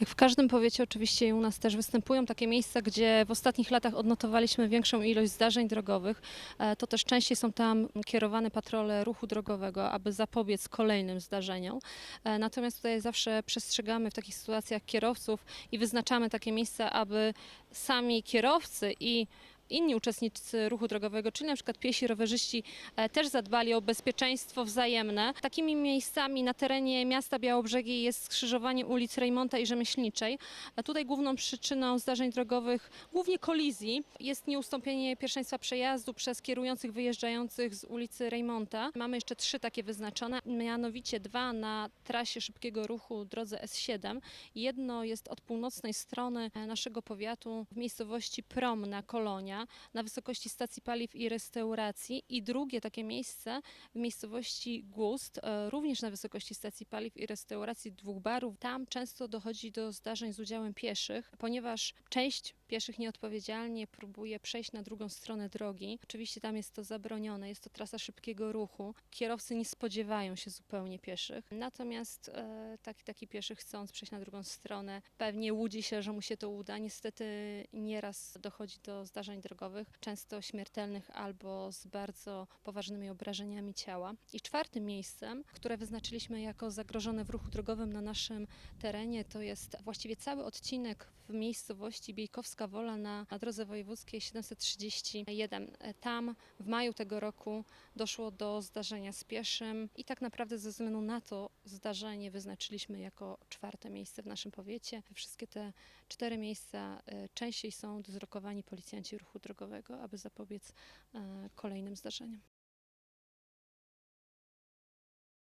Jak w każdym powiecie, oczywiście u nas też występują takie miejsca, gdzie w ostatnich latach odnotowaliśmy większą ilość zdarzeń drogowych. E, To też częściej są tam kierowane patrole ruchu drogowego, aby zapobiec kolejnym zdarzeniom. E, Natomiast tutaj zawsze przestrzegamy w takich sytuacjach kierowców i wyznaczamy takie miejsca, aby sami kierowcy i inni uczestnicy ruchu drogowego, czyli na przykład piesi, rowerzyści, e, też zadbali o bezpieczeństwo wzajemne. Takimi miejscami na terenie miasta Białobrzegi jest skrzyżowanie ulic Rejmonta i Rzemieślniczej. Tutaj główną przyczyną zdarzeń drogowych, głównie kolizji, jest nieustąpienie pierwszeństwa przejazdu przez kierujących wyjeżdżających z ulicy Rejmonta. Mamy jeszcze trzy takie wyznaczone, mianowicie dwa na trasie szybkiego ruchu drodze S7. Jedno jest od północnej strony e, naszego powiatu w miejscowości Promna, Kolonia, na wysokości stacji paliw i restauracji i drugie takie miejsce w miejscowości Gust, e, również na wysokości stacji paliw i restauracji dwóch barów. Tam często dochodzi do zdarzeń z udziałem pieszych, ponieważ część pieszych nieodpowiedzialnie próbuje przejść na drugą stronę drogi. Oczywiście tam jest to zabronione, jest to trasa szybkiego ruchu. Kierowcy nie spodziewają się zupełnie pieszych. Natomiast e, taki, taki pieszy chcąc przejść na drugą stronę, pewnie łudzi się, że mu się to uda. Niestety nieraz dochodzi do zdarzeń drogowych, często śmiertelnych albo z bardzo poważnymi obrażeniami ciała. I czwartym miejscem, które wyznaczyliśmy jako zagrożone w ruchu drogowym na naszym terenie, to jest właściwie cały odcinek w miejscowości Biejkowska Wola na, na drodze wojewódzkiej 731. Tam w maju tego roku doszło do zdarzenia z pieszym i tak naprawdę ze względu na to zdarzenie wyznaczyliśmy jako czwarte miejsce w naszym powiecie. Wszystkie te cztery miejsca e, częściej są dozrokowani policjanci ruchu drogowego, aby zapobiec e, kolejnym zdarzeniom.